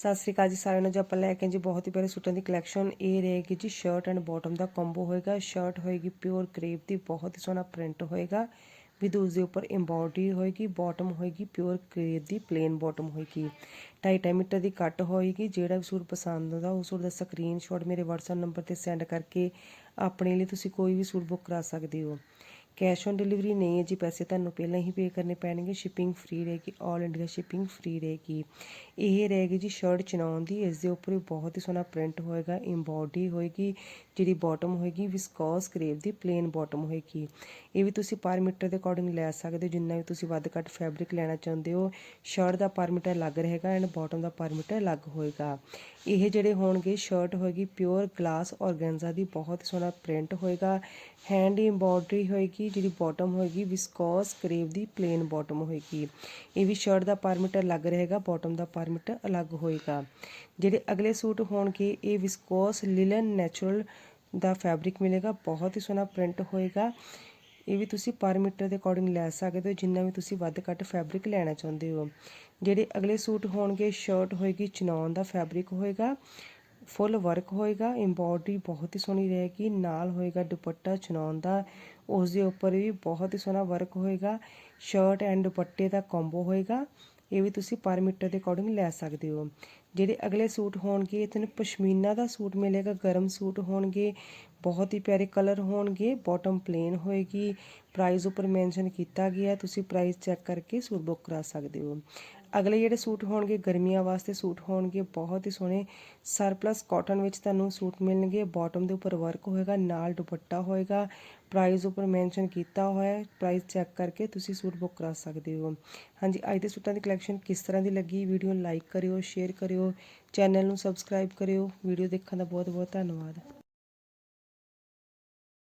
ਸਤਿ ਸ੍ਰੀ ਅਕਾਲ ਜੀ ਸਾਰਿਆਂ ਨੂੰ। ਜੀ ਆਪਾਂ ਲੈ ਕੇ ਜੀ ਬਹੁਤ ਹੀ ਪਿਆਰੇ ਸੂਟਾਂ ਦੀ ਕਲੈਕਸ਼ਨ ਇਹ ਰਹੇਗੀ ਜੀ ਸ਼ਰਟ ਐਂਡ ਬਾਟਮ ਦਾ ਕੰਬੋ ਹੋਏਗਾ। ਸ਼ਰਟ ਹੋਏਗੀ ਪਿਓਰ ਕਰੇਪ ਦੀ, ਬਹੁਤ ਹੀ ਸੋਹਣਾ ਪ੍ਰਿੰਟ ਹੋਏਗਾ। ਵਿਦ ਉਸ ਦੇ ਉੱਪਰ ਐਮਬੋਡਰੀ ਹੋਏਗੀ ਬਾਟਮ ਹੋਏਗੀ ਪਿਓਰ ਕਰੇਪ ਦੀ ਪਲੇਨ ਬਾਟਮ ਹੋਏਗੀ। 2.5 ਮੀਟਰ ਦੀ ਕੱਟ ਹੋਏਗੀ, ਜਿਹੜਾ ਵੀ ਸੂਟ ਪਸੰਦ ਆਉਂਦਾ ਉਸ ਸੂਟ ਦਾ ਸਕਰੀਨਸ਼ਾਟ ਮੇਰੇ WhatsApp ਨੰਬਰ ਤੇ ਸੈਂਡ ਕਰਕੇ ਆਪਣੇ ਲਈ ਤੁਸੀਂ ਕੋਈ ਵੀ ਸੂਟ ਬੁੱਕ ਕਰਾ ਸਕਦੇ ਹੋ। ਕੈਸ਼ ਔਨ ਡਿਲੀਵਰੀ ਨਹੀਂ ਹੈ ਜੀ, ਪੈਸੇ ਤੁਹਾਨੂੰ ਪਹਿਲਾਂ ਹੀ ਪੇ ਕਰਨੇ ਪੈਣਗੇ ਸ਼ਿਪਿੰਗ ਫ੍ਰੀ ਰਹੇਗੀ 올 ਇੰਡੀਆ ਸ਼ਿਪਿੰਗ ਫ੍ਰੀ ਰਹੇਗੀ। ਇਹ ਰਹੇਗੀ ਜੀ ਸ਼ਰਟ ਚਨਾਉਣ ਦੀ, ਇਸ ਦੇ ਉੱਪਰ ਵੀ ਬਹੁਤ ਹੀ ਸੋਹਣਾ ਪ੍ਰਿੰਟ ਹੋਏਗਾ ਐਮਬੋਡੀ ਹੋਏਗੀ, ਜਿਹੜੀ ਬਾਟਮ ਹੋਏਗੀ ਵਿਸਕੋਸ ਕਰੇਪ ਦੀ ਪਲੇਨ ਬਾਟਮ ਹੋਏਗੀ। ਇਹ ਵੀ ਤੁਸੀਂ ਪਰ ਮੀਟਰ ਦੇ ਅਕੋਰਡਿੰਗ ਲੈ ਸਕਦੇ ਹੋ, ਜਿੰਨਾ ਵੀ ਤੁਸੀਂ ਵੱਧ ਘੱਟ ਫੈਬਰਿਕ ਲੈਣਾ ਚਾਹੁੰਦੇ ਹੋ ਸ਼ਰਟ ਦਾ ਪਰ ਮੀਟਰ ਅਲੱਗ ਰਹੇਗਾ ਐਂਡ ਬਾਟਮ ਦਾ ਪਰ ਮੀਟਰ ਅਲੱਗ ਹੋਏਗਾ। ਇਹ ਜਿਹੜੇ ਹੋਣਗੇ ਸ਼ਰਟ ਹੋਏਗੀ ਪਿਓਰ ਗਲਾਸ ਔਰਗੈਂਜ਼ਾ ਦੀ ਬਹੁਤ ਸੋਹਣਾ ਪ੍ਰਿੰਟ ਹੋਏਗਾ ਹੈਂਡ ਐਮਬੋਡਰੀ ਹੋਏਗੀ ਕਿ ਜਿਹੜੀ ਬਾਟਮ ਹੋਏਗੀ ਵਿਸਕੋਸ ਕਰੇਵ ਦੀ ਪਲੇਨ ਬਾਟਮ ਹੋਏਗੀ। ਇਹ ਵੀ ਸ਼ਰਟ ਦਾ ਪਰ ਮੀਟਰ ਅਲੱਗ ਰਹੇਗਾ ਬਾਟਮ ਦਾ ਪਰ ਮੀਟਰ ਅਲੱਗ ਹੋਏਗਾ। ਜਿਹੜੇ ਅਗਲੇ ਸੂਟ ਹੋਣਗੇ, ਇਹ ਵਿਸਕੋਸ ਲਿਲਨ ਨੈਚੁਰਲ ਦਾ ਫੈਬਰਿਕ ਮਿਲੇਗਾ, ਬਹੁਤ ਹੀ ਸੋਹਣਾ ਪ੍ਰਿੰਟ ਹੋਏਗਾ। ਇਹ ਵੀ ਤੁਸੀਂ ਪਰ ਮੀਟਰ ਦੇ ਅਕੋਰਡਿੰਗ ਲੈ ਸਕਦੇ ਹੋ, ਜਿੰਨਾ ਵੀ ਤੁਸੀਂ ਵੱਧ ਘੱਟ ਫੈਬਰਿਕ ਲੈਣਾ ਚਾਹੁੰਦੇ ਹੋ। ਜਿਹੜੇ ਅਗਲੇ ਸੂਟ ਹੋਣਗੇ ਸ਼ਰਟ ਹੋਏਗੀ ਚਨੌਨ ਦਾ ਫੈਬਰਿਕ ਹੋਏਗਾ। ਫੁੱਲ ਵਰਕ ਹੋਏਗਾ ਐਮਬੋਡਰੀ ਬਹੁਤ ਹੀ ਸੋਹਣੀ ਰਹੇਗੀ, ਨਾਲ ਹੋਏਗਾ ਦੁਪੱਟਾ ਚਨੌਨ ਦਾ ਉਸ ਦੇ ਉੱਪਰ ਵੀ ਬਹੁਤ ਹੀ ਸੋਹਣਾ ਵਰਕ ਹੋਏਗਾ ਸ਼ਰਟ ਐਂਡ ਦੁਪੱਟੇ ਦਾ ਕੰਬੋ ਹੋਏਗਾ, ਇਹ ਵੀ ਤੁਸੀਂ ਪਰ ਮੀਟਰ ਦੇ ਅਕੋਰਡਿੰਗ ਲੈ ਸਕਦੇ ਹੋ। ਜਿਹੜੇ ਅਗਲੇ ਸੂਟ ਹੋਣਗੇ ਤੁਹਾਨੂੰ ਪਸ਼ਮੀਨਾ ਦਾ ਸੂਟ ਮਿਲੇਗਾ, ਗਰਮ ਸੂਟ ਹੋਣਗੇ, ਬਹੁਤ ਹੀ ਪਿਆਰੇ ਕਲਰ ਹੋਣਗੇ ਬਾਟਮ ਪਲੇਨ ਹੋਏਗੀ ਪ੍ਰਾਈਸ ਉੱਪਰ ਮੈਂਸ਼ਨ ਕੀਤਾ ਗਿਆ, ਤੁਸੀਂ ਪ੍ਰਾਈਸ ਚੈੱਕ ਕਰਕੇ ਸੂਟ ਬੁੱਕ ਕਰਾ ਸਕਦੇ ਹੋ। ਅਗਲੇ ਜਿਹੜੇ ਸੂਟ ਹੋਣਗੇ, ਗਰਮੀਆਂ ਵਾਸਤੇ ਸੂਟ ਹੋਣਗੇ, ਬਹੁਤ ਹੀ ਸੋਹਣੇ ਸਰਪਲਸ ਕਾਟਨ ਵਿੱਚ ਤੁਹਾਨੂੰ ਸੂਟ ਮਿਲਣਗੇ ਬਾਟਮ ਦੇ ਉੱਪਰ ਵਰਕ ਹੋਏਗਾ, ਨਾਲ ਦੁਪੱਟਾ ਹੋਏਗਾ ਪ੍ਰਾਈਸ ਉੱਪਰ ਮੈਂਸ਼ਨ ਕੀਤਾ ਹੋਇਆ ਹੈ ਪ੍ਰਾਈਸ ਚੈੱਕ ਕਰਕੇ ਤੁਸੀਂ ਸੂਟ ਬੁੱਕ ਕਰਾ ਸਕਦੇ ਹੋ। ਹਾਂਜੀ, ਅੱਜ ਦੇ ਸੂਟਾਂ ਦੀ ਕਲੈਕਸ਼ਨ ਕਿਸ ਤਰ੍ਹਾਂ ਦੀ ਲੱਗੀ ਵੀਡੀਓ ਲਾਈਕ ਕਰਿਓ ਸ਼ੇਅਰ ਕਰਿਓ ਕਰਿਓ ਚੈਨਲ ਨੂੰ ਸਬਸਕ੍ਰਾਈਬ ਕਰਿਓ। ਵੀਡੀਓ ਦੇਖਣ ਦਾ ਬਹੁਤ ਬਹੁਤ ਧੰਨਵਾਦ।